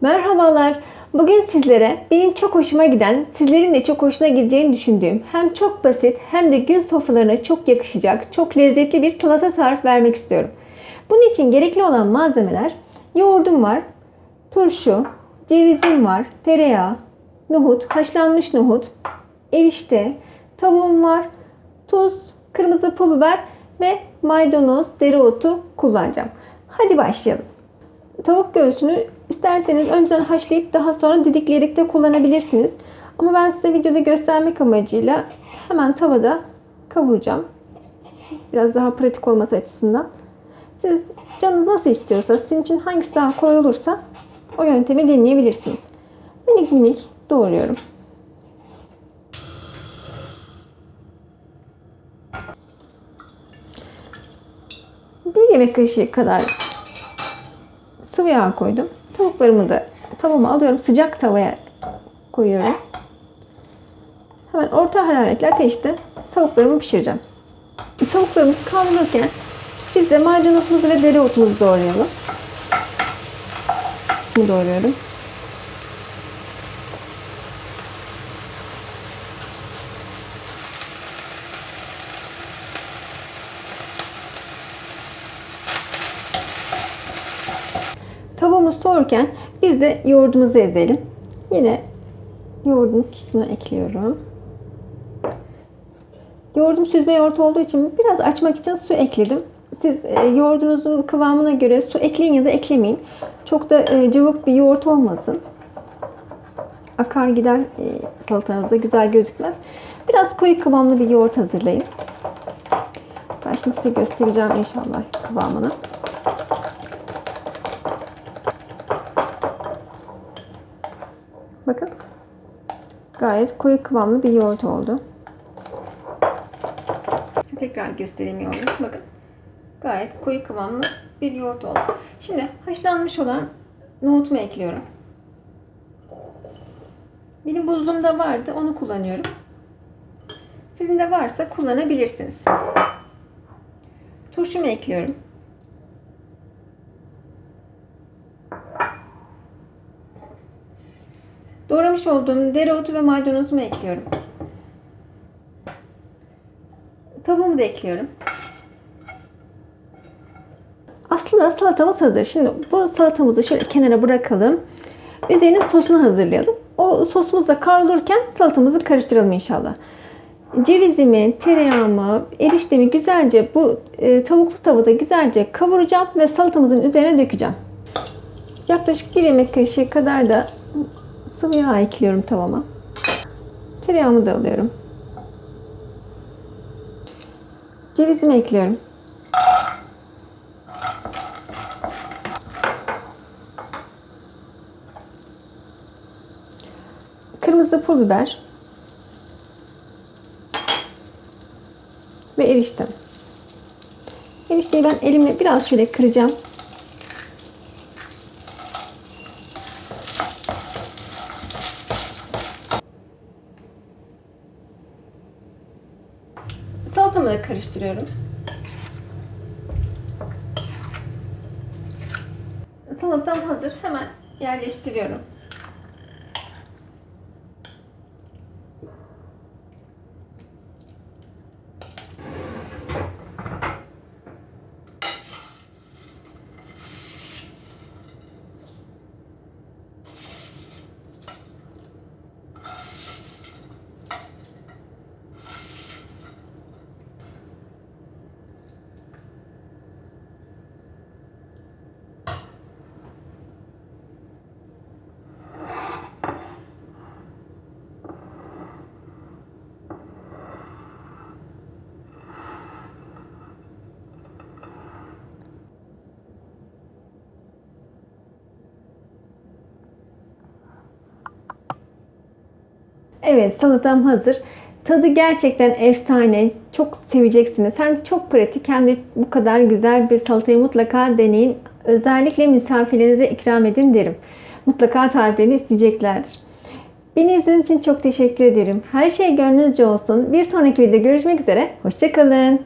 Merhabalar. Bugün sizlere benim çok hoşuma giden, sizlerin de çok hoşuna gideceğini düşündüğüm hem çok basit hem de gün sofralarına çok yakışacak, çok lezzetli bir salata tarifi vermek istiyorum. Bunun için gerekli olan malzemeler yoğurdum var, turşu, cevizim var, tereyağı, nohut, haşlanmış nohut, erişte, tavuğum var, tuz, kırmızı pul biber ve maydanoz, dereotu kullanacağım. Hadi başlayalım. Tavuk göğsünü isterseniz önceden haşlayıp daha sonra didikleyerek de kullanabilirsiniz. Ama ben size videoda göstermek amacıyla hemen tavada kavuracağım. Biraz daha pratik olması açısından. Siz canınız nasıl istiyorsa, sizin için hangisi daha kolay olursa o yöntemi deneyebilirsiniz. Minik minik doğruyorum. Bir yemek kaşığı kadar sıvı yağ koydum. Tavuklarımı da tavama alıyorum. Sıcak tavaya koyuyorum. Hemen orta hararetle ateşte tavuklarımı pişireceğim. Tavuklarımız kavrulurken biz de maydanozumuzu ve dereotumuzu doğrayalım. Bunu doğruyorum. Tavuğumuz soğurken biz de yoğurdumuzu ezelim. Yine yoğurdun tuzunu ekliyorum. Yoğurdum süzme yoğurt olduğu için biraz açmak için su ekledim. Siz e, yoğurdunuzun kıvamına göre su ekleyin ya da eklemeyin. Çok da e, cıvık bir yoğurt olmasın. Akar gider e, salatanızda güzel gözükmez. Biraz koyu kıvamlı bir yoğurt hazırlayın. Ben şimdi size göstereceğim inşallah kıvamını. Bakın. Gayet koyu kıvamlı bir yoğurt oldu. Tekrar göstereyim yoğurdu. Bakın. Gayet koyu kıvamlı bir yoğurt oldu. Şimdi haşlanmış olan nohutumu ekliyorum. Benim buzluğumda vardı. Onu kullanıyorum. Sizin de varsa kullanabilirsiniz. Turşumu ekliyorum. Doğramış olduğum dereotu ve maydanozumu ekliyorum. Tavuğumu da ekliyorum. Aslında salatamız hazır. Şimdi bu salatamızı şöyle kenara bırakalım. Üzerine sosunu hazırlayalım. O sosumuz da kavrulurken salatamızı karıştıralım inşallah. Cevizimi, tereyağımı, eriştemi güzelce bu e, tavuklu tavada güzelce kavuracağım ve salatamızın üzerine dökeceğim. Yaklaşık bir yemek kaşığı kadar da sıvı yağ ekliyorum tavama. Tereyağımı da alıyorum. Cevizimi ekliyorum. Kırmızı pul biber. Ve eriştem. Erişteyi ben elimle biraz şöyle kıracağım. Salatamı da karıştırıyorum. Salatam hazır. Hemen yerleştiriyorum. Evet salatam hazır. Tadı gerçekten efsane. Çok seveceksiniz. Hem çok pratik hem de bu kadar güzel bir salatayı mutlaka deneyin. Özellikle misafirlerinize ikram edin derim. mutlaka tariflerini isteyeceklerdir. Beni izlediğiniz için çok teşekkür ederim. Her şey gönlünüzce olsun. Bir sonraki videoda görüşmek üzere. Hoşçakalın.